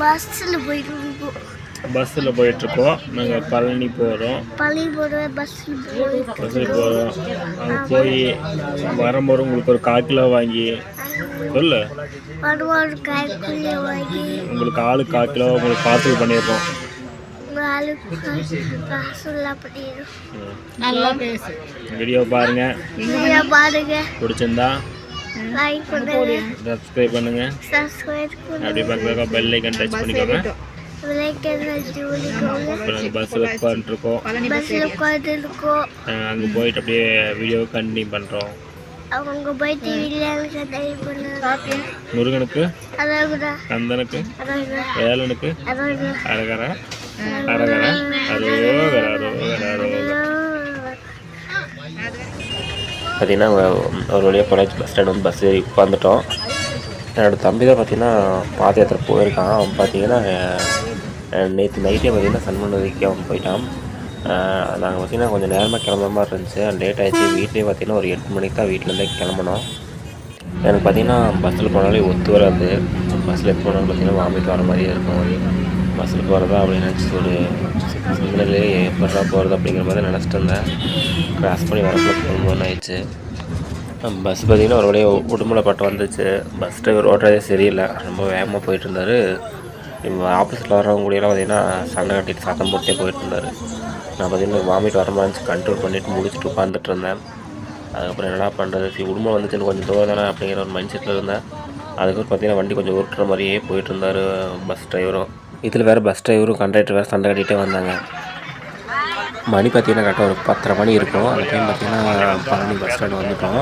பஸ்ஸில் போயிருக்கோம் பஸ்ஸில் போயிட்டுருக்கோம். நாங்கள் பழனி போகிறோம் பள்ளிக்கூட பஸ்ஸில் போயிருக்கோம் பஸ்ஸில் போகிறோம் அங்கே போய் வரும்போது உங்களுக்கு ஒரு கால் கிலோ வாங்கி சொல்லு. உங்களுக்கு ஆளுக்கு கால் கிலோ உங்களுக்கு பார்சல் பண்ணிடுறோம். வீடியோ பாருங்கள் வீடியோ பாருங்க. பிடிச்சிருந்தா லைக் பண்ணுங்க. சப்ஸ்கிரைப் சப்ஸ்கிரைப் பண்ணுங்க. பக்கத்தில் பெல் டச் பண்ணிக்கோங்க. அப்புறம் பஸ்ஸில் உட்காந்துருக்கோம் பஸ்ஸில் உட்காந்து இருக்கோம் அங்கே போயிட்டு அப்படியே வீடியோ கண்டினியூ பண்ணுறோம் அவங்க போயிட்டு பண்ணுங்க. முருகனுக்கு அதாவது கந்தனுக்கு அதாவது வேலனுக்கு அதாவது அரகர அரகர அரோகர அரோகர அரோகர பார்த்தீங்கன்னா ஒரு வழியாக பொள்ளாச்சி பஸ் ஸ்டாண்ட் வந்து பஸ் ஏறி உட்காந்துட்டோம் என்னோடய தம்பி தான் பார்த்தீங்கன்னா பாத யாத்திரை போயிருக்கான். அவன் பார்த்தீங்கன்னா நேற்று நைட்டே பார்த்தீங்கன்னா சன்மனதுக்கு அவன் போயிட்டான். நாங்கள் பார்த்தீங்கன்னா கொஞ்சம் நேரமாக கிளம்புற மாதிரி இருந்துச்சு. லேட் ஆகிடுச்சு வீட்லேயே பார்த்தீங்கன்னா ஒரு எட்டு மணிக்கு தான் வீட்டிலேருந்தே கிளம்பணும் எனக்கு பார்த்தீங்கன்னா பஸ்ஸில் போனாலே ஒத்து வராது. பஸ்ஸில் எப்போ போனாலும் பார்த்தீங்கன்னா வாமிட் வர மாதிரியே இருக்கும். பஸ்ஸில் போகிறதா அப்படின்னு நினச்சி ஒரு சிக்னலே எப்படா போகிறது அப்படிங்கிற மாதிரி நினச்சிட்டு இருந்தேன். கிராஸ் பண்ணி வரக்குள்ள ஒன்று ஆயிடுச்சு. பஸ் பார்த்தீங்கன்னா ஒரு வழியாக உடுமலைப்பட்டு வந்துச்சு. பஸ் டிரைவர் ஓட்டுறதே சரியில்லை. ரொம்ப வேகமாக போயிட்டு இருந்தார். இவங்க ஆப்போசிட்டில் வரவங்க கூடயெல்லாம் பார்த்திங்கன்னா சண்டை கட்டிட்டு சத்தம் போட்டே போயிட்டு இருந்தார். நான் பார்த்தீங்கன்னா வாமிட் வர மாதிரி இருந்துச்சு. கண்ட்ரோல் பண்ணிவிட்டு முடிச்சுட்டு உட்காந்துட்டு இருந்தேன். அதுக்கப்புறம் என்னடா பண்ணுறது சரி உடுமை வந்துச்சுன்னு கொஞ்சம் தூரம் தானே அப்படிங்கிற ஒரு மைண்ட் செட்டில் இருந்தேன். அதுக்கப்புறம் பார்த்தீங்கன்னா வண்டி கொஞ்சம் உருட்டுற மாதிரியே போயிட்டு இருந்தார் பஸ் டிரைவரும் இதில் வேறு பஸ் டிரைவரும் கண்டக்டர் வேறு சண்டை கட்டிகிட்டே வந்தாங்க. மணி பார்த்தீங்கன்னா கரெக்டாக ஒரு பத்தரை மணி இருக்கும். அந்த டைம் பார்த்தீங்கன்னா பழனி பஸ் ஸ்டாண்ட் வந்துட்டோம்.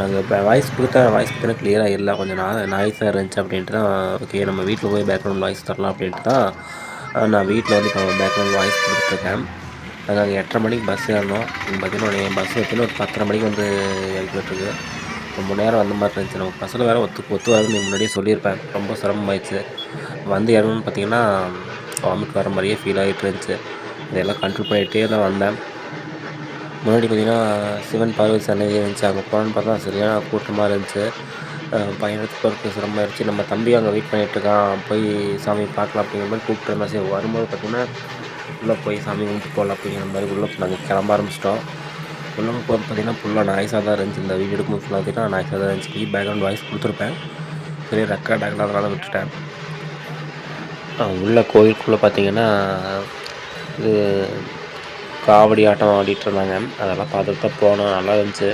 நாங்கள் இப்போ வாய்ஸ் கொடுத்தா வாய்ஸ் பார்த்தீங்கன்னா கிளியராக இல்லை. கொஞ்சம் நா நாய்ஸாக இருந்துச்சு அப்படின்ட்டு தான் ஓகே நம்ம வீட்டில் போய் பேக்ரவுண்ட் வாய்ஸ் தரலாம் அப்படின்ட்டு தான் நான் வீட்டில் வந்து இப்போ பேக்ரவுண்ட் வாய்ஸ் கொடுத்துருக்கேன். நாங்கள் எட்டரை மணிக்கு பஸ் ஏறணும். இங்கே பார்த்தீங்கன்னா பஸ் எடுத்துன்னு ஒரு பத்தரை மணிக்கு வந்து இறக்கிட்டுருக்கு ரொம்ப நேரம் வந்த மாதிரி இருந்துச்சு. நம்ம பஸ்ஸில் வேறு ஒத்து ஒத்து வரதுன்னு முன்னாடியே சொல்லியிருப்பேன். ரொம்ப சிரமமாயிடுச்சு. வந்து இறங்கணும்னு பார்த்தீங்கன்னா வாமிட் வர மாதிரியே ஃபீல் ஆகிட்டு இருந்துச்சு. இதெல்லாம் கண்ட்ரோல் பண்ணிகிட்டே தான் வந்தேன். முன்னாடி பார்த்தீங்கன்னா சிவன் பார்வதி சன்னதி இருந்துச்சு. அங்கே போனோன்னு பார்த்தா சரியான கூட்டமாக இருந்துச்சு. பயணத்துக்கு போகிறதுக்கு போகிறதுக்கு சிரமமாயிருச்சு நம்ம தம்பி அங்கே வெயிட் பண்ணிகிட்டு இருக்கான். போய் சாமி பார்க்கலாம் அப்படிங்கிற மாதிரி கூப்பிட்டு இருந்தா சரி வரும்போது பார்த்தீங்கன்னா உள்ளே போய் சாமி கும்பிட்டு போகலாம் அப்படிங்கிற மாதிரி உள்ளே நாங்கள் கிளம்ப ஆரம்பிச்சிட்டோம். உள்ளே போகிறது பார்த்தீங்கன்னா ஃபுல்லாக நாய்ஸாக தான் இருந்துச்சு. இந்த வீடியோ எடுக்கும்போது ஃபுல்லாக பார்த்தீங்கன்னா நாய்ஸாக தான் இருந்துச்சு. பேக்ரவுண்ட் வாய்ஸ் கொடுத்துருப்பேன். சரி ரெக்கார்ட் ஆகலாம் அதனால் விட்டுட்டேன். உள்ள கோயிலுக்குள்ளே பார்த்தீங்கன்னா இது காவடி ஆட்டம் ஆடிட்டு இருந்தாங்க. அதெல்லாம் பார்த்துட்டு தான் போனோம். நல்லா இருந்துச்சு.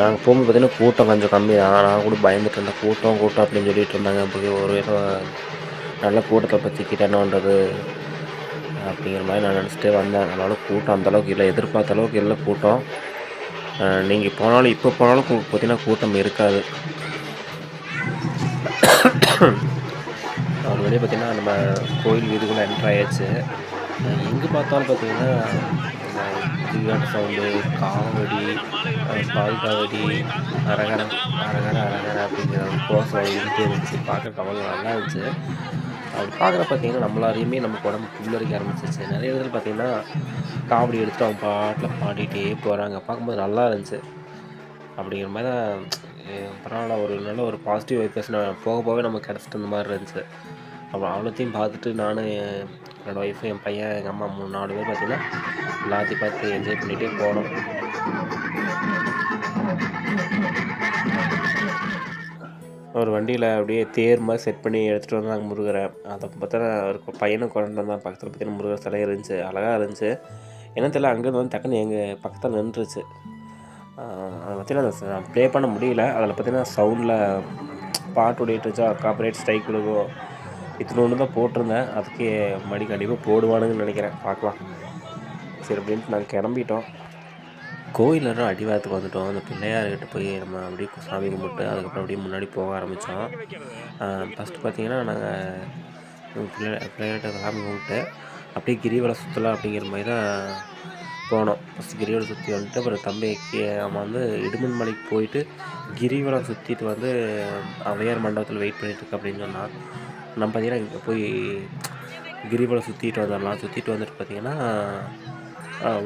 நாங்கள் போகும்போது பார்த்தீங்கன்னா கூட்டம் கொஞ்சம் கம்மி தான். நான் கூட பயந்துட்டு இருந்தேன். கூட்டம் கூட்டம் அப்படின்னு சொல்லிட்டு இருந்தாங்க. போய் ஒரு ஏதோ நல்ல கூட்டத்தை பற்றிக்கிட்டு என்ன பண்ணுறது அப்படிங்கிற மாதிரி நான் நினச்சிட்டே வந்தேன். அதனால் கூட்டம் அந்தளவுக்கு இல்லை. எதிர்பார்த்த அளவுக்கு இல்லை கூட்டம். நீங்கள் போனாலும் இப்போ போனாலும் பார்த்தீங்கன்னா கூட்டம் இருக்காது. ஒரு வெளியே பார்த்தீங்கன்னா நம்ம கோயில் வீடுக்குள்ளே என்ட்ரு ஆயாச்சு எங்கே பார்த்தாலும் பார்த்தீங்கன்னா ஜிகாட்டு சவுண்டு காவடி பால் காவடி அரகர அரகர அரகர அப்படிங்கிற ஒரு கோசம் இருந்துகிட்டே இருந்துச்சு. பார்க்க கவலை நல்லா இருந்துச்சு. அப்படி பார்க்குற பார்த்தீங்கன்னா நம்மளாரையுமே நமக்கு உடம்பு புல்லரிக்க ஆரம்பிச்சிச்சு நிறைய இடத்துல பார்த்தீங்கன்னா காவடி எடுத்துட்டு அவங்க பாட்டில் பாடிட்டே போகிறாங்க பார்க்கும்போது நல்லா இருந்துச்சு. அப்படிங்கிற மாதிரி தான் பரவாயில்ல ஒரு நல்ல ஒரு பாசிட்டிவ் வைப்ரேஷன் போக போக நமக்கு கிடச்சிட்டு இருந்த மாதிரி இருந்துச்சு. அப்புறம் அவ்வளோத்தையும் பார்த்துட்டு நானும் என் என்னோடய ஒய்ஃபு என் பையன் எங்கள் அம்மா மூணு நாலு பேர் பார்த்தீங்கன்னா எல்லாத்தையும் பார்த்து என்ஜாய் பண்ணிகிட்டே போனோம். ஒரு வண்டியில் அப்படியே தேர் மாதிரி செட் பண்ணி எடுத்துகிட்டு வந்தாங்க முருகரை. அதை பார்த்தா ஒரு பையனும் குழந்தான் பக்கத்தில் பார்த்தீங்கன்னா முருகர் சிலை இருந்துச்சு அழகாக இருந்துச்சு. என்ன தெரியல அங்கேருந்து வந்து டக்குன்னு எங்கள் பக்கத்தில் நின்றுச்சு. அதை பார்த்தீங்கன்னா ப்ளே பண்ண முடியல. அதில் பார்த்தீங்கன்னா சவுண்டில் பாட்டு ஓடிட்டுருச்சா காப்பரேட் ஸ்ட்ரைக் விழுகும் இத்தினொன்று தான் போட்டிருந்தேன். அதுக்கு மடி கண்டிப்பாக போடுவானுங்கன்னு நினைக்கிறேன். பார்க்கலாம். சரி அப்படின்ட்டு நாங்கள் கிளம்பிட்டோம். கோயிலில் அடிவாரத்துக்கு வந்துட்டோம். அந்த பிள்ளையார்கிட்ட போய் நம்ம அப்படியே சாமி கும்பிட்டு அதுக்கப்புறம் அப்படியே முன்னாடி போக ஆரம்பித்தோம் ஃபஸ்ட்டு பார்த்தீங்கன்னா நாங்கள் பிள்ளை பிள்ளையார்கிட்ட சாமி கும்பிட்டு அப்படியே கிரிவலம் சுற்றலாம் அப்படிங்கிற மாதிரி தான் போனோம். ஃபஸ்ட்டு கிரிவலம் சுற்றி வந்துட்டு அப்புறம் தம்பி அவன் வந்து இடுமன் மலைக்கு போயிட்டு கிரிவலம் சுற்றிட்டு வந்து அவையார் மண்டபத்தில் வெயிட் பண்ணிட்டு அப்படின்னு சொன்னான். நம்ம பார்த்திங்கன்னா இங்கே போய் கிரிவலம் சுற்றிட்டு வந்துடலாம். சுற்றிட்டு வந்துட்டு பார்த்தீங்கன்னா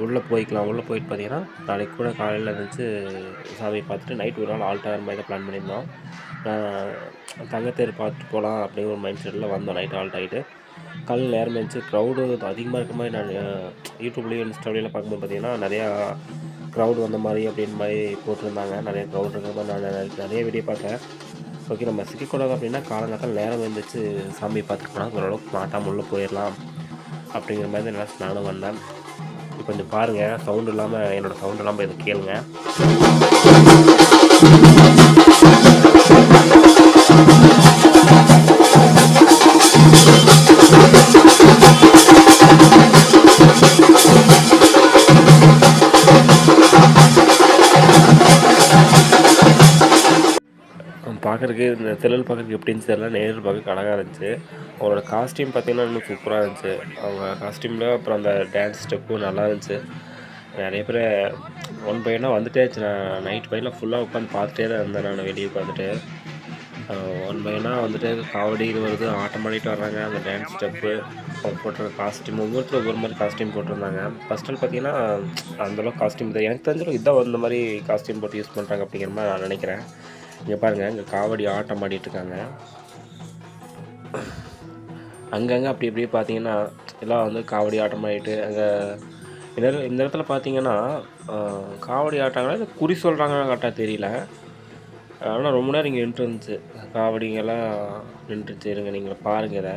உள்ளே போய்க்கலாம். உள்ளே போயிட்டு பார்த்தீங்கன்னா நாளைக்கு கூட காலையில் இருந்துச்சு சாமியை பார்த்துட்டு நைட் ஒரு நாள் ஆல்ட் ஆகிற மாதிரி தான் பிளான் பண்ணியிருந்தோம். நான் தங்கத்தேர் பார்த்துட்டு போகலாம் அப்படிங்கிற ஒரு மைண்ட் செட்டில் வந்தோம் நைட் ஆல்ட் ஆகிட்டு கல் நேரம் இருந்துச்சு க்ரௌடு அதிகமாக இருக்க மாதிரி நான் யூடியூப்லேயும் இன்ஸ்டாவிலையும் பார்க்கும்போது பார்த்தீங்கன்னா நிறையா க்ரௌடு வந்த மாதிரி அப்படின்னு மாதிரி போட்டிருந்தாங்க. நிறைய க்ரௌட் இருக்கிற மாதிரி நான் நிறைய வீடியோ பார்த்தேன். ஓகே நம்ம சிக்கிக்கூடாது அப்படின்னா காலங்காத்தால் நேரம் இருந்துச்சு சாமி பார்த்துட்டு போனால் ஓரளவுக்கு மாட்டாமல் உள்ளே போயிடலாம் அப்படிங்கிற மாதிரி தான் நினச்சி நானும் வந்தேன் இப்போ கொஞ்சம் பாருங்கள் சவுண்டு இல்லாமல் என்னோடய சவுண்டு இல்லாமல் இதை கேளுங்க Thank you. திரள் பார்க்குறதுக்கு எப்படி இருந்துச்சு அதெல்லாம் நேரில் பார்க்க அழகாக இருந்துச்சு. அவங்களோட காஸ்டியூம் பார்த்தீங்கன்னா இன்னும் சூப்பராக இருந்துச்சு. அவங்க காஸ்டியூமில் அப்புறம் அந்த டான்ஸ் ஸ்டெப்பும் நல்லா இருந்துச்சு. நிறைய பேர் ஒன் பையனாக வந்துட்டே இருந்துச்சு. நான் நைட் பையனாக ஃபுல்லாக உட்காந்து பார்த்துட்டே தான் இருந்தேன் நான் வெளியே உட்காந்துட்டு ஒன் பையனாக வந்துட்டு காவடி இது வருது ஆட்டம் ஆடிட்டு வர்றாங்க. அந்த டான்ஸ் ஸ்டெப்பு அவங்க போட்டிருக்க காஸ்டியூம் ஒவ்வொருத்தரும் ஒவ்வொரு மாதிரி காஸ்டியூம் போட்டிருந்தாங்க. ஃபஸ்ட் பார்த்தீங்கன்னா அந்தளவுக்கு காஸ்டியூம் தான் எனக்கு தெரிஞ்சளவு இதான் இந்த மாதிரி காஸ்டியூம் போட்டு யூஸ் பண்ணுறாங்க அப்படிங்கிற மாதிரி நான் நினைக்கிறேன். இங்கே பாருங்கள் இங்கே காவடி ஆட்டம் ஆடிட்டுருக்காங்க அங்கங்கே அப்படி இப்படி பார்த்தீங்கன்னா எல்லாம் வந்து காவடி ஆட்டம் ஆடிட்டு அங்கே இந்த இந்த இடத்துல பார்த்தீங்கன்னா காவடி ஆட்டாங்களா இல்லை குறி சொல்கிறாங்கன்னு கரெக்டாக தெரியல. ஆனால் ரொம்ப நேரம் இங்கே நின்றுருந்துச்சு காவடிங்கெல்லாம் நின்றுச்சு இருங்க நீங்கள் பாருங்கள் இதை.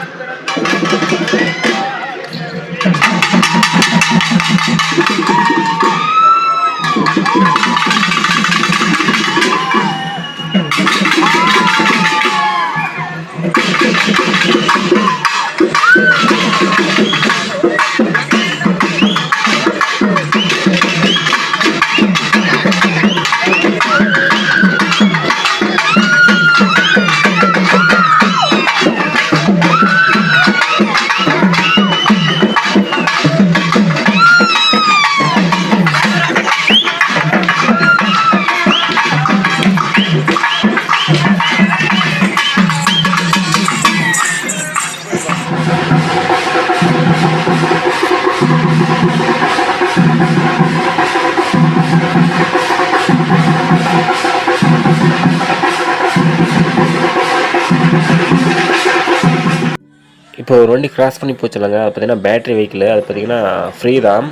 இப்போ ஒரு வண்டி கிராஸ் பண்ணி போச்சுலங்க. அது பார்த்திங்கன்னா பேட்ரி வெஹிக்கிள் அது பார்த்தீங்கன்னா ஃப்ரீ தான்.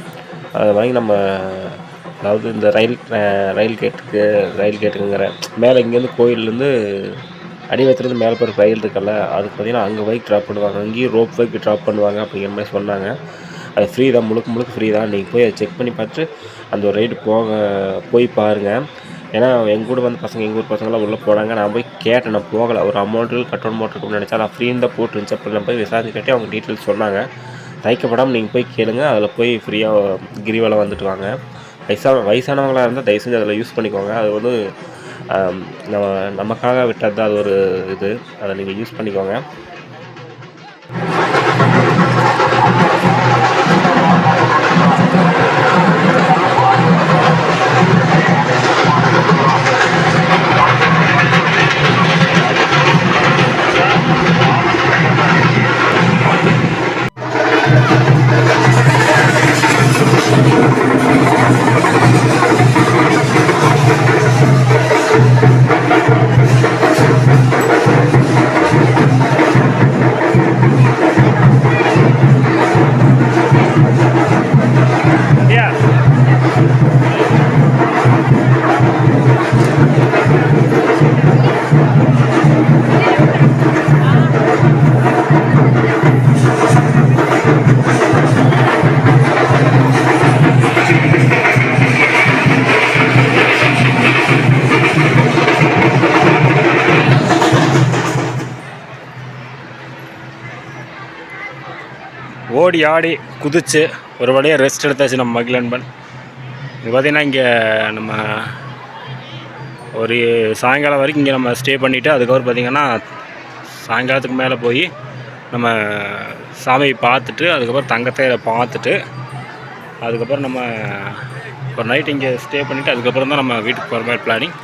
அதை வாங்கி நம்ம அதாவது இந்த ரயில் ரயில் கேட்டுக்கு ரயில் கேட்டுக்குங்கிற மேலே இங்கேருந்து கோயிலேருந்து அடிவத்திலேருந்து மேலே போகிற ரயில் இருக்குல்ல அதுக்கு பார்த்தீங்கன்னா அங்கே பைக் ட்ராப் பண்ணுவாங்க. அங்கேயும் ரோப் பைக் ட்ராப் பண்ணுவாங்க அப்படிங்கிற மாதிரி சொன்னாங்க. அது ஃப்ரீ தான் முழுக்க முழுக்க ஃப்ரீ தான். நீங்கள் போய் அதை செக் பண்ணி பார்த்துட்டு அந்த ஒரு ரைடு போக போய் பாருங்கள் ஏன்னா எங்கள் கூட வந்து பசங்க எங்கள் ஊர் பசங்களாம் உள்ளே போனாங்க நான் போய் கேட்டேன் நான் போகலை. ஒரு அமௌண்ட்டு கட்டணும் போட்டிருக்கும்னு நினச்சா நான் ஃப்ரீயாக தான் போட்டுருந்துச்சு. அப்புறம் நான் போய் விசாரிச்சு கேட்டு அவங்க டீட்டெயில்ஸ் சொன்னாங்க. தயக்கப்படாமல் நீங்கள் போய் கேளுங்க. அதில் போய் ஃப்ரீயாக கிரிவலம் வந்துட்டு வாங்க. வயசான வயசானவங்களாக இருந்தால் தயவு செஞ்சு அதில் யூஸ் பண்ணிக்கோங்க. அது வந்து நம்ம நமக்காக விட்டது தான் அது ஒரு இது. அதை நீங்கள் யூஸ் பண்ணிக்கோங்க. ஓடி ஆடி குதிச்சு ஒரு வழியாக ரெஸ்ட் எடுத்தாச்சு நம்ம மகிழன்பன். இங்கே பார்த்திங்கன்னா இங்கே நம்ம ஒரு சாயங்காலம் வரைக்கும் இங்கே நம்ம ஸ்டே பண்ணிவிட்டு அதுக்கப்புறம் பார்த்திங்கன்னா சாயங்காலத்துக்கு மேலே போய் நம்ம சாமியை பார்த்துட்டு அதுக்கப்புறம் தங்கத்தை பார்த்துட்டு அதுக்கப்புறம் நம்ம ஒரு நைட் இங்கே ஸ்டே பண்ணிவிட்டு அதுக்கப்புறம் தான் நம்ம வீட்டுக்கு போகிற மாதிரி பிளானிங்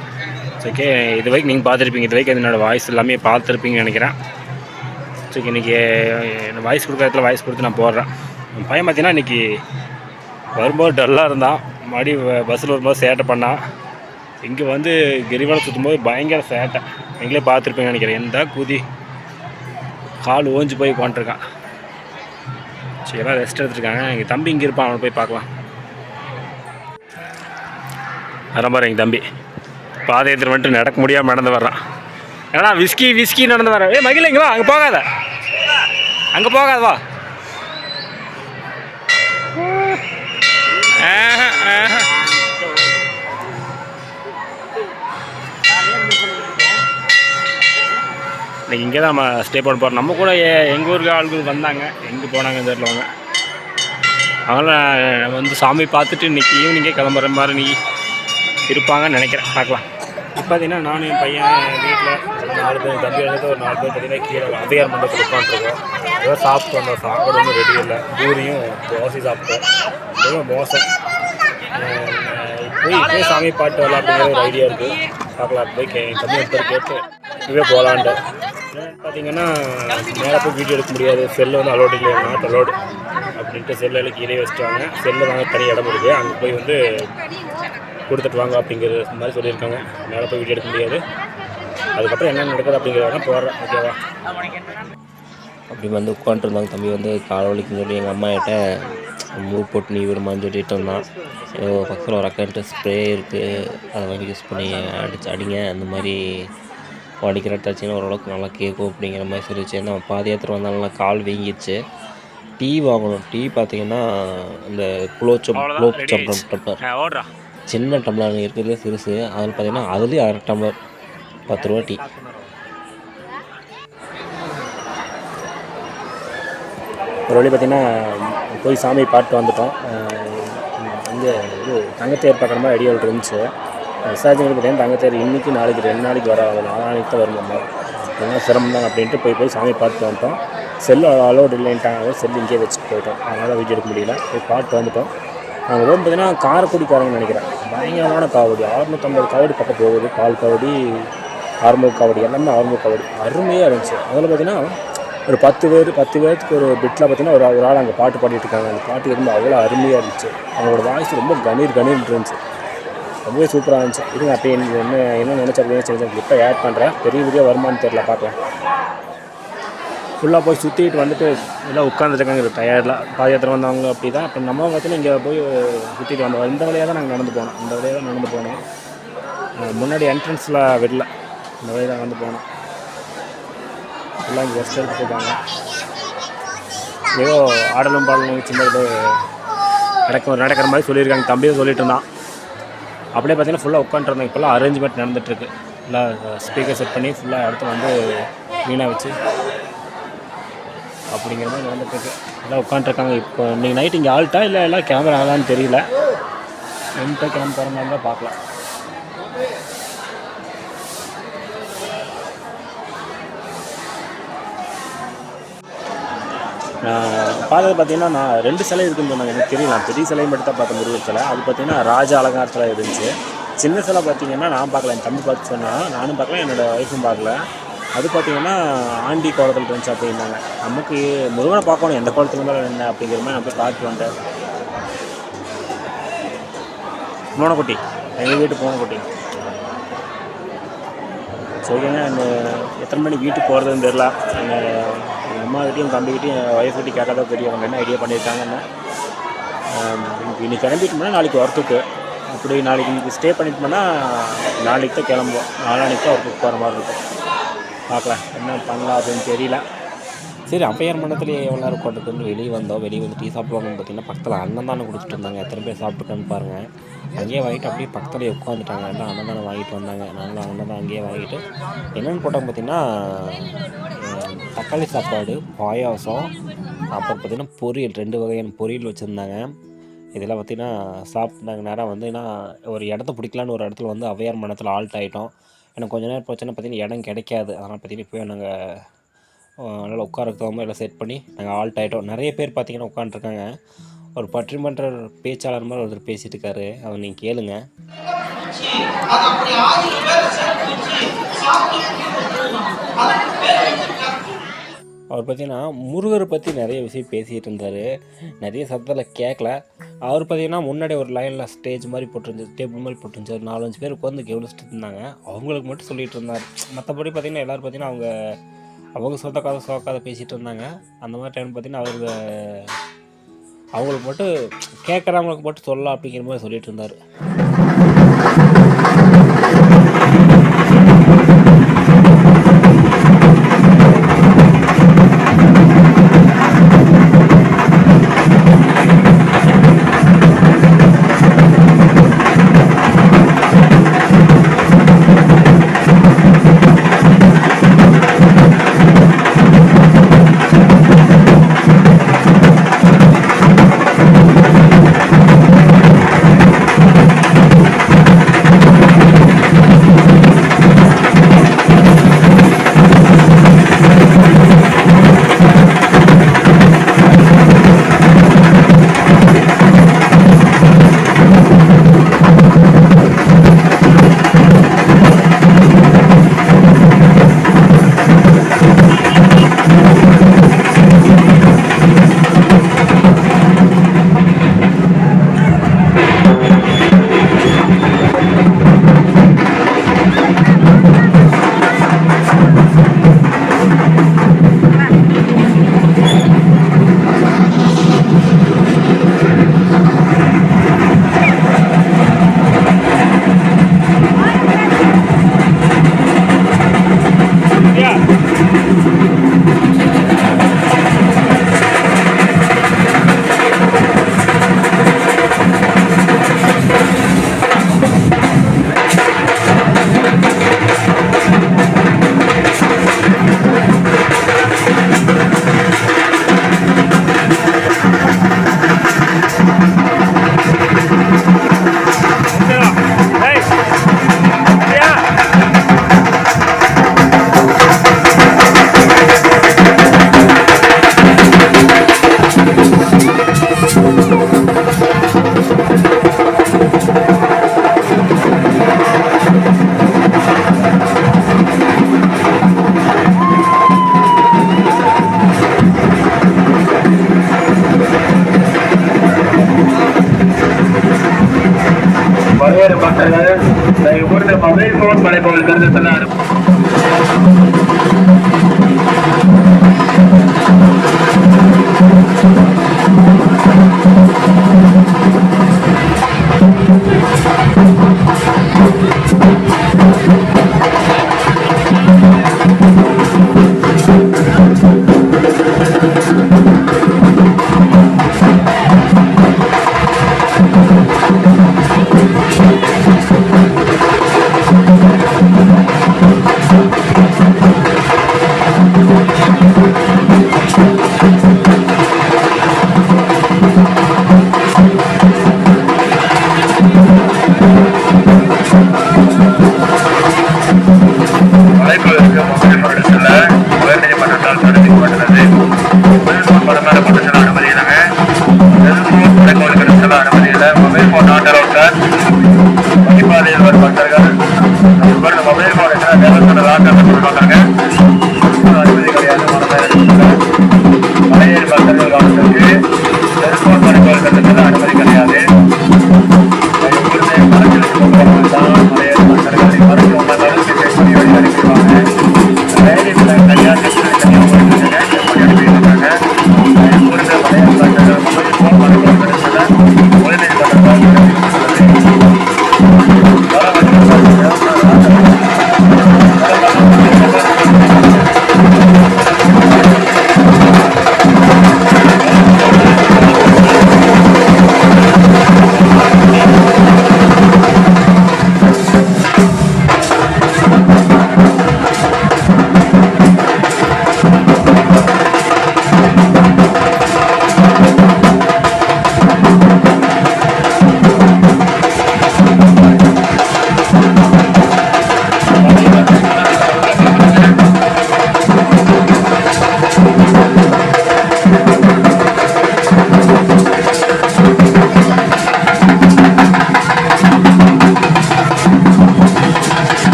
ஓகே இது வரைக்கும் நீங்கள் பார்த்துருப்பீங்க. இது வரைக்கும் என்னோடய வாய்ஸ் எல்லாமே பார்த்துருப்பீங்கன்னு நினைக்கிறேன். ஸோ இன்றைக்கி வாய்ஸ் கொடுக்குறதுல வாய்ஸ் கொடுத்து நான் போடுறேன். என் பையன் பார்த்தீங்கன்னா இன்றைக்கி வரும்போது டல்லாக இருந்தான். மறுபடி பஸ்ஸில் வரும்போது சேட்டை பண்ணான். இங்கே வந்து கிரிவலம் சுற்றும்போது பயங்கர சேட்டை. நீங்களே பார்த்துருப்பீங்கன்னு நினைக்கிறேன். எந்த குதி? கால் ஓஞ்சு போய் உட்காந்துருக்கான் சரி எல்லாம் ரெஸ்ட் எடுத்துருக்காங்க. எங்கள் தம்பி இங்கே இருப்பான். அவனை போய் பார்க்கலாம். அதான் பாரு எங்கள் தம்பி. பாதை எடுத்துட்டு வந்துட்டு நடக்க முடியாமல் நடந்து வர்றான். என்னடா விஸ்கி விஸ்கி நடந்து வர. ஏ மகிழ இங்கே வா அங்கே போகாத. அங்கே போகாத வா. இங்கே தான் நம்ம ஸ்டே பண்ண போகிறோம் நம்ம கூட எ- எங்கள் ஊருக்கு ஆட்கள் வந்தாங்க. எங்கே போனாங்கன்னு தெரிலவங்க அதனால் வந்து சாமி பார்த்துட்டு இன்னைக்கு ஈவினிங்கே கிளம்புற மாதிரி நீ இருப்பாங்கன்னு நினைக்கிறேன். பார்க்கலாம். பார்த்தீங்கன்னா நானும் என் பையன் வீட்டில் நாலு பேர் தம்பி எழுந்து ஒரு நாலு பேர் பார்த்தீங்கன்னா கீழே அதிகார மண்டபத்தில் உட்காந்துருக்கோம். ஏதோ சாப்பிட்டு வந்தோம் சாப்பாடு ஒன்றும் ரெடி இல்லை. பூரியும் தோசை சாப்பிட்டோம். ரொம்ப மோசம். போய் இப்போ சாமி பாட்டு வரலாம் அப்படிங்கிற ஒரு ஐடியா இருக்குது பார்க்கலாம் போய் கே தம்பி ஒருத்தர் கேட்டு இதுவே போகலான்ட்டு. பார்த்தீங்கன்னா மேலே போய் வீடியோ எடுக்க முடியாது. செல்லு வந்து அலோடு இல்லை நாட் அலோடு அப்படின்ட்டு செல்லில் கீழே வச்சுட்டாங்க. செல்லு வாங்க தனி இடம் இருக்குது அங்கே போய் வந்து கொடுத்துட்டு வாங்க அப்படிங்கிற மாதிரி சொல்லியிருக்காங்க. மேலே போய் வீடியோ எடுக்க முடியாது. அதுக்கப்புறம் என்ன நடக்குது அப்படிங்கிறத போடுறேன் ஓகேவா அப்படி வந்து உட்காந்துருந்தாங்க தம்பி வந்து காலை வலிக்குன்னு சொல்லி எங்கள் அம்மா கிட்ட மூவ் போட்டு நீ விடுமான்னு சொல்லிட்டு இருந்தான். ஏதோ பக்கத்தில் ஒரு அக்கௌண்ட்டு ஸ்ப்ரே இருக்குது அதை வாங்கி யூஸ் பண்ணி அடிச்சு அடிங்க. அந்த மாதிரி அடிக்கிற இடத்தாச்சுன்னா ஓரளவுக்கு நல்லா கேட்கும் அப்படிங்கிற மாதிரி சொல்லிச்சு. நம்ம பாதி ஏற்றுட்டு வந்தாலும் கால் வீங்கிடுச்சு. டீ வாங்கணும். டீ பார்த்தீங்கன்னா இந்த குளோச்சம் குளோச்சம் டம்ளர் ஓடுறா. சின்ன டம்ளர் இருக்கிறதே சிறுசு. அதில் பார்த்தீங்கன்னா அதுலேயும் அரை டம்ளர் பத்து ரூபா டீ. ஒரு வழி பார்த்திங்கன்னா போய் சாமி பாட்டு வந்துட்டோம். இங்கே இது தங்கத்தேர் பார்க்குற மாதிரி ஐடியா இருந்துச்சு. விசாரிச்சு பார்த்தீங்கன்னா தங்கத்தேர் இன்றைக்கி நாளைக்கு ரெண்டு நாளைக்கு வர நாளைக்கு தான் வருமாம்மா அதெல்லாம் சிரமம் தான் அப்படின்ட்டு போய் போய் சாமி பாட்டு வந்துட்டோம். செல்லு அலோடு இல்லைன்ட்டாங்க செல்லு இங்கேயே வச்சுட்டு போயிட்டோம். அதனால் வீடியோ எடுக்க முடியல. போய் பாட்டு வந்துட்டோம். நாங்கள் போகும் பார்த்தீங்கன்னா காரக்குடிக்காரங்கன்னு நினைக்கிறேன். பயங்கரமான காவடி. அறுநூற்றம்பது காவடி பக்கம் போகுது. பால் காவடி ஆறுமுக காவடி எல்லாமே ஆறுமுக காவடி. அருமையாக இருந்துச்சு. அதில் பார்த்தீங்கன்னா ஒரு பத்து பேர் பத்து பேருக்கு ஒரு பிட்டில் பார்த்தீங்கன்னா ஒரு ஒரு ஆள் அங்கே பாட்டு பாடிட்டு இருக்காங்க. அந்த பாட்டு ரொம்ப அவ்வளோ அருமையாக இருந்துச்சு. அவங்களோட வாய்ஸ் ரொம்ப கணீர் கணீர் இருந்துச்சு. ரொம்பவே சூப்பராக இருந்துச்சு. இருங்க அப்படியே என்ன என்ன நினச்ச அப்படின்னு சரி கிளிப்பை ஆட் பண்ணுறேன் பெரிய பெரிய வருமானு தெரில பார்க்கலாம். ஃபுல்லாக போய் சுற்றிட்டு வந்துட்டு எல்லாம் உட்காந்துருக்காங்க டயர்டில் பாதயாத்திரை வந்தவங்க அப்படி தான் இப்போ நம்ம பார்த்தீங்கன்னா இங்கே போய் சுற்றிட்டு வந்தோம். இந்த வழியாக தான் நாங்கள் நடந்து போனோம். இந்த வழியாக தான் நடந்து போனோம். முன்னாடி என்ட்ரன்ஸில் விடல இந்த வழியாக தான் நடந்து போனோம். எல்லாம் இங்கே ரெஸ்ட் எடுத்துட்டு ஏதோ ஆடலும் பாடலும் சின்ன இது நடக்க நடக்கிற மாதிரி சொல்லியிருக்காங்க. தம்பியும் சொல்லிட்டு இருந்தான். அப்படியே பார்த்தீங்கன்னா ஃபுல்லாக உட்காந்துருந்தாங்க இப்போல்லாம் அரேஞ்ச்மெண்ட் நடந்துட்டுருக்கு ஃபுல்லாக ஸ்பீக்கர் செட் பண்ணி ஃபுல்லாக அடுத்து வந்து மீனாக வச்சு. அப்படிங்கிற மாதிரி நடந்துட்டுருக்கு. எல்லாம் உட்காந்துருக்காங்க. இப்போ இன்றைக்கி நைட் இங்கே ஆல்ட்டா இல்லை எல்லாம் கேமரா ஆகலான்னு தெரியல. எந்த கிளம்ப போகிற மாதிரி தான் பார்க்கலாம் பார்த்தது பார்த்தீங்கன்னா நான் ரெண்டு சிலை இருக்குன்னு சொன்னாங்க. எனக்கு தெரியல. பெரிய சிலையும் மட்டும் தான் பார்த்தேன் முருகர் சிலை. அது பார்த்தீங்கன்னா ராஜ அலங்காரத்தில் இருந்துச்சு. சின்ன சிலை பார்த்தீங்கன்னா நான் பார்க்கல. என் தம்பி பார்த்து சொன்னால் நானும் பார்க்கல என்னோடய ஒய்ஃபும் பார்க்கல. அது பார்த்தீங்கன்னா ஆண்டி கோலத்தில் இருந்துச்சு அப்படின்னாங்க. நமக்கு முருகனை பார்க்கணும் எந்த கோலத்தில் இருந்தாலும் என்ன அப்படிங்கிற மாதிரி நம்ம பார்த்து வந்தேன். மோனக்குட்டி எங்கள் வீட்டு பூனைக்குட்டி சரிங்க அந்த எத்தனை மணிக்கு வீட்டுக்கு போகிறதுன்னு தெரில எங்கள் அம்மாக்கிட்டையும் தம்பிக்கிட்டையும் என் ஒய்ஃப்கிட்டையும் கேட்டால் தான் தெரியும். அவங்க என்ன ஐடியா பண்ணியிருக்காங்கன்னு. இன்னைக்கு கிளம்பிட்டோம்னா நாளைக்கு வரத்துக்கு. அப்படி நாளைக்கு இன்னைக்கு ஸ்டே பண்ணிட்டோம்னா நாளைக்கு தான் கிளம்புவோம். நாளானிக்கு தான் ஒர்க்குக்கு போகிற மாதிரி இருக்கும். பார்க்கலாம். என்ன பண்ணலாம் அப்படின்னு தெரியல. சரி அப்பையார் மண்டலத்திலே எவ்வளோ நேரம் கொண்டதுன்னு வெளியே வந்தோம். வெளியே வந்து டீ சாப்பிடுவாங்கன்னு பார்த்தீங்கன்னா பக்கத்தில் அன்னதானம் கொடுத்துட்டு இருந்தாங்க. எத்தனை பேர் சாப்பிட்டுருக்கான்னு பாருங்கள் அங்கேயே வாங்கிட்டு அப்படியே பக்கத்துலேயே உட்காந்துட்டாங்க எல்லாம் அன்னதானம் வாங்கிட்டு வந்தாங்க. நாங்களும் அன்னதானம் அங்கேயே வாங்கிட்டு என்னென்னு போட்டோம் பார்த்தீங்கன்னா தக்காளி சாப்பாடு பாயாசம் அப்புறம் பார்த்திங்கன்னா பொரியல் ரெண்டு வகையான பொரியல் வச்சுருந்தாங்க. இதெல்லாம் பார்த்திங்கன்னா சாப்பிட்டாங்க நேரம் வந்து நான் ஒரு இடத்த பிடிக்கலான்னு ஒரு இடத்துல வந்து அவையார் மனத்தில் ஆல்ட் ஆகிட்டோம் எனக்கு கொஞ்ச நேரம் போச்சுன்னா பார்த்தீங்கன்னா இடம் கிடைக்காது. அதனால் பார்த்தீங்கன்னா இப்போ நாங்கள் நல்லா உட்காரக்கு தகுந்த எல்லாம் செட் பண்ணி நாங்கள் ஆல்ட் ஆகிட்டோம் நிறைய பேர் பார்த்தீங்கன்னா உட்காந்துருக்காங்க ஒரு பற்றிமன்ற பேச்சாளர் மாதிரி ஒருத்தர் பேசிகிட்டு இருக்காரு. அவர் நீங்கள் கேளுங்க. அவர் பார்த்தீங்கன்னா முருகரை பற்றி நிறைய விஷயம் பேசிகிட்டு இருந்தார். நிறைய சத்தத்தில் கேட்கல அவர் பார்த்தீங்கன்னா முன்னாடி ஒரு லைனில் ஸ்டேஜ் மாதிரி போட்டிருந்துச்சு டேபிள் மாதிரி போட்டிருந்துச்சு நாலஞ்சு பேர் உட்காந்து கவனிச்சுட்டு இருந்தாங்க. அவங்களுக்கு மட்டும் சொல்லிகிட்டு இருந்தார். மற்றபடி பார்த்தீங்கன்னா எல்லோரும் பார்த்தீங்கன்னா அவங்க அவங்க சொந்த கதை பேசிகிட்டு இருந்தாங்க. அந்த மாதிரி டைம் பார்த்தீங்கன்னா அவங்க அவங்களுக்கு மட்டும் கேட்குறவங்களுக்கு மட்டும் சொல்லலாம் அப்படிங்கிற மாதிரி சொல்லிகிட்டு இருந்தார்.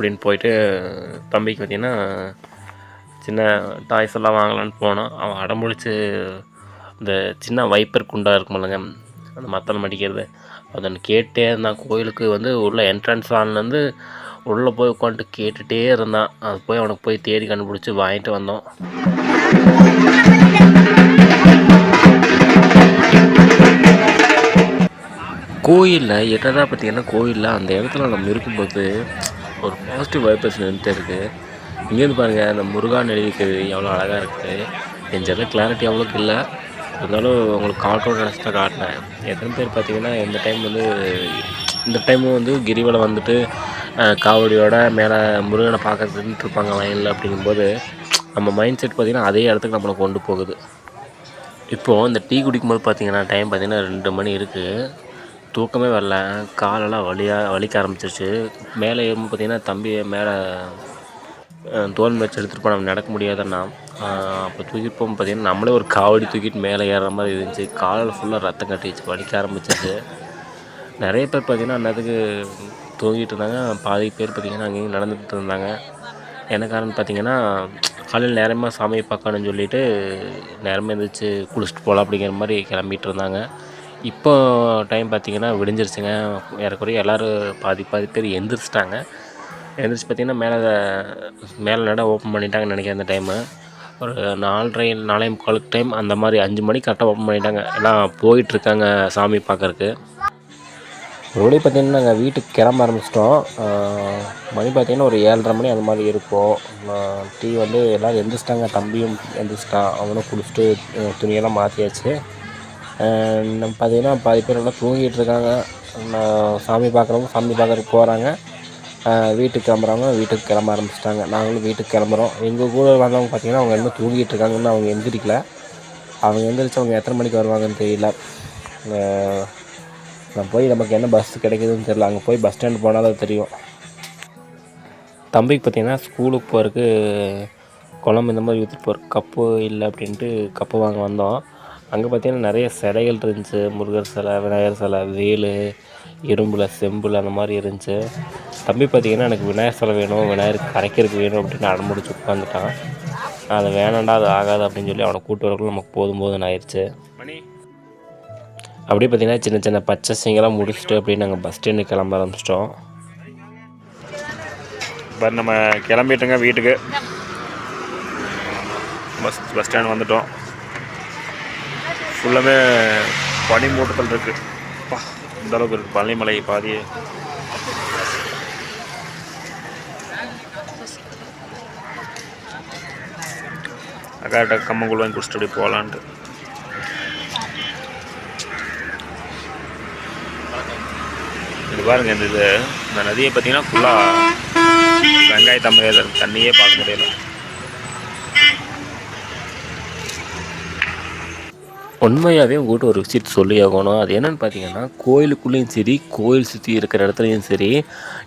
அப்படின்னு போயிட்டு தம்பிக்கு பார்த்தீங்கன்னா சின்ன டாய்ஸ் எல்லாம் வாங்கலான்னு போனோம். அவன் அடம்பிடிச்சு இந்த சின்ன வைப்பர் குண்டா இருக்குமில்லங்க அந்த மத்தல் அடிக்கிறது அதன் கேட்டே இருந்தான். கோயிலுக்கு வந்து உள்ள என்ட்ரன்ஸ் ஆன்லேருந்து உள்ளே போய் உட்காந்துட்டு கேட்டுகிட்டே இருந்தான். அது போய் அவனுக்கு போய் தேடி கண்டுபிடிச்சி வாங்கிட்டு வந்தோம். கோயிலில் எட்டதாக பார்த்தீங்கன்னா கோயிலில் அந்த இடத்துல நம்ம இருக்கும்போது ஒரு பாசிட்டிவ் வைப்ரேஷன் இருந்துகிட்டே இருக்குது இங்கேருந்து பாருங்கள் அந்த முருகான் எழுதிக்கிறது எவ்வளோ அழகாக இருக்குது என் ஜெல்ல கிளாரிட்டி அவ்வளோக்கு இல்லை. இருந்தாலும் உங்களுக்கு கால் நினச்சி தான் காட்டினேன். எத்தனை பேர் பார்த்தீங்கன்னா இந்த டைம் வந்து இந்த டைமும் வந்து கிரிவலம் வந்துட்டு காவடியோட மேலே முருகனை பார்க்கறதுன்ட்டு இருப்பாங்க லைனில் அப்படிங்கும்போது நம்ம மைண்ட் செட் பார்த்திங்கன்னா அதே இடத்துக்கு நம்மளை கொண்டு போகுது. இப்போது இந்த டீ குடிக்கும்போது பார்த்தீங்கன்னா டைம் பார்த்தீங்கன்னா ரெண்டு மணி இருக்குது தூக்கமே வரல. காலெல்லாம் வலியாக வலிக்க ஆரம்பிச்சிருச்சு. மேலே ஏறும்போது பார்த்தீங்கன்னா தம்பி மேலே தோல் வச்சு எடுத்துகிட்டு போனால் நடக்க முடியாதுன்னா அப்போ தூக்கிட்டு போகும் பார்த்தீங்கன்னா நம்மளே ஒரு காவடி தூக்கிட்டு மேலே ஏறுற மாதிரி இருந்துச்சு. காலில் ஃபுல்லாக ரத்தம் கட்டிடுச்சு வலிக்க ஆரம்பிச்சிருச்சு. நிறைய பேர் பார்த்தீங்கன்னா அந்நேரத்துக்கு தூங்கிட்டு இருந்தாங்க. பாதி பேர் பார்த்தீங்கன்னா அங்கேயும் நடந்துகிட்டு இருந்தாங்க. என்ன காரணம் பார்த்தீங்கன்னா காலையில் நேரமாக சாமியை பார்க்கணும்னு சொல்லிட்டு நேரமாக எழுந்திரிச்சு குளிச்சுட்டு போகலாம் அப்படிங்கிற மாதிரி கிளம்பிட்டு இருந்தாங்க. இப்போ டைம் பார்த்தீங்கன்னா விடிஞ்சிருச்சுங்க. ஏறக்குறைய எல்லோரும் பாதி பாதி பேர் எந்திரிச்சிட்டாங்க. எந்திரிச்சு பார்த்தீங்கன்னா மேலே மேலே நட ஓப்பன் பண்ணிட்டாங்கன்னு நினைக்கிறேன் அந்த டைமு ஒரு நாலரை நாலே முக்காலுக்கு டைம் அந்த மாதிரி அஞ்சு மணிக்கு கரெக்டாக ஓப்பன் பண்ணிட்டாங்க. எல்லாம் போயிட்டுருக்காங்க சாமி பார்க்கறக்கு ஒருவழி பார்த்திங்கன்னா நாங்கள் வீட்டுக்கு கிளம்ப ஆரம்பிச்சிட்டோம். மணி பார்த்திங்கன்னா ஒரு ஏழரை மணி அந்த மாதிரி இருக்கும். டீ வந்து எல்லோரும் எந்திரிச்சிட்டாங்க. தம்பியும் எந்திரிச்சிட்டான். அவனும் குளிச்சுட்டு துணியெல்லாம் மாற்றியாச்சு நம்ம பாதி பேர் நல்லா தூங்கிட்டு இருக்காங்க. நான் சாமி பார்க்குறவங்க சாமி பார்க்குறதுக்கு போகிறாங்க வீட்டுக்கு கிளம்புறவங்க வீட்டுக்கு கிளம்ப ஆரம்பிச்சிட்டாங்க. நாங்களும் வீட்டுக்கு கிளம்புறோம். எங்கள் கூட வந்தவங்க பார்த்தீங்கன்னா அவங்க இன்னும் தூங்கிட்டு இருக்காங்கன்னு அவங்க எந்திரிக்கல. அவங்க எந்திரிச்சு அவங்க எத்தனை மணிக்கு வருவாங்கன்னு தெரியல. நான் போய் நமக்கு என்ன பஸ் கிடைக்குதுன்னு தெரியல. அங்கே போய் பஸ் ஸ்டாண்ட் போனால் தான் தெரியும். தம்பிக்கு பார்த்திங்கன்னா ஸ்கூலுக்கு போகிறதுக்கு குழம்பு இந்த மாதிரி ஊற்றிட்டு போகிற கப்பு இல்லை அப்படின்ட்டு கப்பு வாங்க வந்தோம். அங்கே பார்த்தீங்கன்னா நிறைய சிலைகள் இருந்துச்சு. முருகர் சிலை விநாயகர் சிலை வேலு இரும்பில் செம்பில் அந்த மாதிரி இருந்துச்சு. தம்பி பார்த்தீங்கன்னா எனக்கு விநாயகர் சிலை வேணும் விநாயகர் கரைக்கிறதுக்கு வேணும் அப்படின்னு அடம்பிடிச்சு உட்காந்துட்டான் அது வேணாண்டா அது ஆகாது அப்படின்னு சொல்லி அவனை கூட்டு வரக்குள்ள நமக்கு போதும் போதும்னு ஆயிடுச்சு. அப்படியே பார்த்தீங்கன்னா சின்ன சின்ன பர்ச்சேசிங்கெல்லாம் முடிச்சுட்டு அப்படியே நாங்கள் பஸ் ஸ்டாண்டு கிளம்ப ஆரம்பிச்சிட்டோம். இப்போ நம்ம கிளம்பிட்டோங்க வீட்டுக்கு. பஸ் பஸ் ஸ்டாண்ட் வந்துட்டோம். ஃபுல்லாமே பனி மூட்டத்தில் இருக்குது அப்பா, இந்த அளவுக்கு இருக்குது பழனிமலை பாதி அக்காட்ட கம்மங்குள் வாங்கி குடிச்சிட்டு அப்படியே போகலான்ட்டு இது பாருங்க இந்த இது இந்த நதியை பார்த்தீங்கன்னா ஃபுல்லாக வெங்காய தம்பையில் தண்ணியே பார்க்க முடியல உண்மையாகவே உங்கள்கிட்ட ஒரு விஷயத்தை சொல்லி ஆகணும். அது என்னென்னு பார்த்தீங்கன்னா கோயிலுக்குள்ளேயும் சரி கோயில் சுற்றி இருக்கிற இடத்துலையும் சரி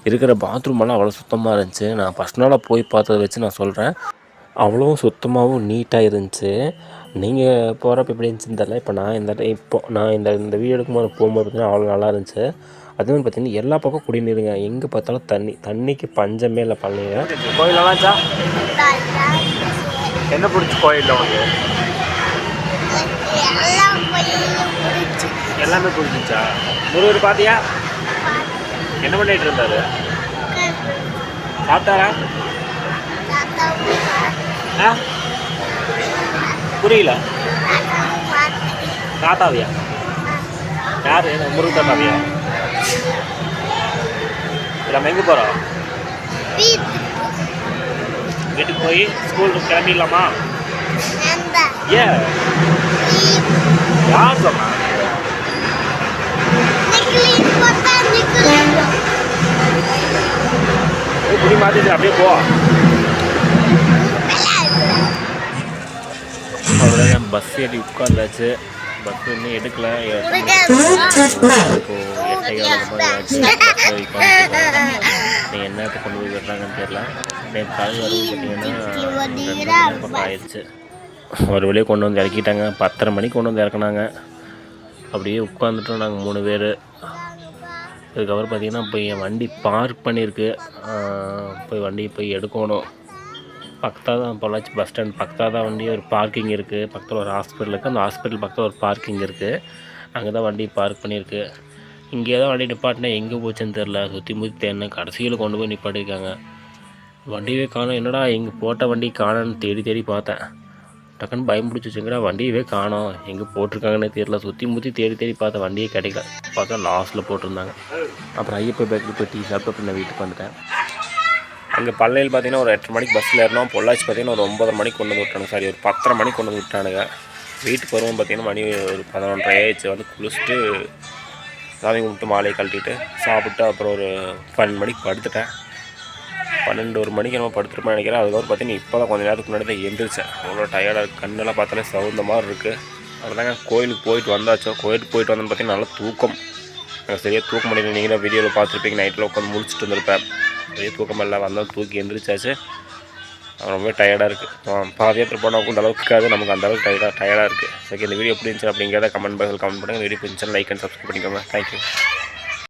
இருக்கிற பாத்ரூம் எல்லாம் அவ்வளோ சுத்தமாக இருந்துச்சு. நான் ஃபஸ்ட் நாளாக போய் பார்த்ததை வச்சு நான் சொல்கிறேன் அவ்வளோ சுத்தமாகவும் நீட்டாக இருந்துச்சு. நீங்கள் போகிறப்ப எப்படி இருந்துச்சுன்னு தெரியல. இப்போ நான் இந்த இப்போ நான் இந்த இந்த வீடியோ எடுக்கும்போது போகும்போது பார்த்தீங்கன்னா அவ்வளோ நல்லா இருந்துச்சு. அதே மாதிரி பார்த்தீங்கன்னா எல்லா பக்கம் குடிநீருங்க. எங்கே பார்த்தாலும் தண்ணி தண்ணிக்கு பஞ்சமே இல்லை பழனியில். கோயிலெல்லாம் என்ன பிடிச்சி கோயிலில் உங்களுக்கு? எல்லாம் பிடிச்சிச்சா முருகர் பார்த்தியா என்ன பண்ணிட்டு இருந்தாரு? சாப்பிட்டாரா? ஆ? புரியல. தாத்தாவியா? யார்? முருகன் தாத்தாவியா? நம்ம எங்கே போகிறோம் வீட்டுக்கு போய் ஸ்கூலுக்கு கிளம்பிடலாமா? ஏன்? யார் சொன்னா குடி அப்படியே போ அவ்வளோதான் பஸ் ஏறி உட்காந்தாச்சு பஸ் இன்னும் எடுக்கல இப்போ நீங்கள் என்னத்துக்கு கொண்டு போய் விடுறாங்கன்னு தெரியல நேற்று காலையில் வரும் பார்த்தீங்கன்னா ஆயிடுச்சு ஒரு வழியாக கொண்டு வந்து இறக்கிட்டாங்க. பத்தரை மணிக்கு கொண்டு வந்து இறக்குனாங்க. அப்படியே உட்காந்துட்டோம் நாங்கள் மூணு பேர். இதுக்கப்புறம் பார்த்திங்கன்னா இப்போ என் வண்டி பார்க் பண்ணியிருக்கு. போய் வண்டியை போய் எடுக்கணும். பக்கத்தாக தான் பொள்ளாச்சி பஸ் ஸ்டாண்ட் பக்கத்தாக தான் வண்டி ஒரு பார்க்கிங் இருக்குது பக்கத்தில் ஒரு ஹாஸ்பிட்டல் இருக்குது அந்த ஹாஸ்பிட்டல் பக்கத்தில் ஒரு பார்க்கிங் இருக்குது அங்கே தான் வண்டி பார்க் பண்ணியிருக்கு. இங்கே தான் வண்டி நிப்பாட்டினா எங்கே போச்சுன்னு தெரில சுற்றி முற்றி தேடினேன். கடைசியில் கொண்டு போய் நிப்பாட்டிருக்காங்க வண்டியே காணோம். என்னடா எங்கே போட்ட வண்டி காணோன்னு தேடி தேடி பார்த்தேன். டக்குன்னு பயம் பிடிச்சி வச்சுங்கடா வண்டியவே காணோம். எங்கே போட்டிருக்காங்கன்னே தெரியல. சுற்றி முற்றி தேடி தேடி பார்த்த வண்டியே கிடைக்கல. பார்த்தா லாஸ்ட்டில் போட்டிருந்தாங்க. அப்புறம் ஐயப்ப பேக்கரி போய் டீ சாப்பிட்டு அப்புறம் நான் வீட்டுக்கு வந்துட்டேன். அங்கே பள்ளையில் பார்த்தீங்கன்னா ஒரு எட்டு மணிக்கு பஸ்ஸில் ஏறினோம். பொள்ளாச்சி பார்த்தீங்கன்னா ஒரு ஒம்பதரை மணிக்கு கொண்டு வந்து விட்டானுங்க சாரி ஒரு பத்தரை மணிக்கு கொண்டு வந்து விட்டானுங்க. வீட்டுக்கு வருவோம் பார்த்தீங்கன்னா மணி ஒரு பதினொன்றரை ஆயிடுச்சு. வந்து குளிச்சுட்டு சாமி கும்பிட்டு மாலையை கழட்டிட்டு சாப்பிட்டு அப்புறம் ஒரு பன்னெண்டு மணிக்கு படுத்துட்டேன். பன்னெண்டு ஒரு மணிக்கு நம்ம படுத்துருப்பேன் நினைக்கிறேன். அதுக்கப்புறம் பார்த்தீங்கன்னா இப்போ தான் கொஞ்சம் நேரத்துக்கு முன்னாடி தான் எழுந்திரிச்சேன் அவ்வளோ டயர்டாக இருக்குது கண்ணெல்லாம் பார்த்தாலே சவுந்த மாதிரி இருக்குது அவ்வளோதாங்க. கோயிலுக்கு போயிட்டு வந்தாச்சோ. கோயிலுக்கு போயிட்டு வந்தோன்னு பார்த்தீங்கன்னா நல்லா தூக்கம். எனக்கு சரியாக தூக்க முடியல. நீங்களும் வீடியோவில் பார்த்துருப்பீங்க. நைட்டில் உட்காந்து முடிச்சுட்டு வந்திருப்பேன் பெரிய தூக்கம் எல்லாம் வந்தால் தூக்கி எழுந்திரிச்சாச்சு ரொம்ப டயர்டாக இருக்குது பாதயாத்திரை போனால் அந்த அளவுக்கு இருக்காது. நமக்கு அந்த அளவுக்கு டயர்டாக டயர்டாக இருக்குது ஓகே இந்த வீடியோ எப்படி இருந்துச்சு அப்படிங்கிறத கமெண்ட் பாக்ஸில் கமெண்ட் பண்ணுங்கள் வீடியோ பிடிச்சா லைக் அண்ட் சப்ஸ்கிரைப் பண்ணிக்கோங்க. Thank you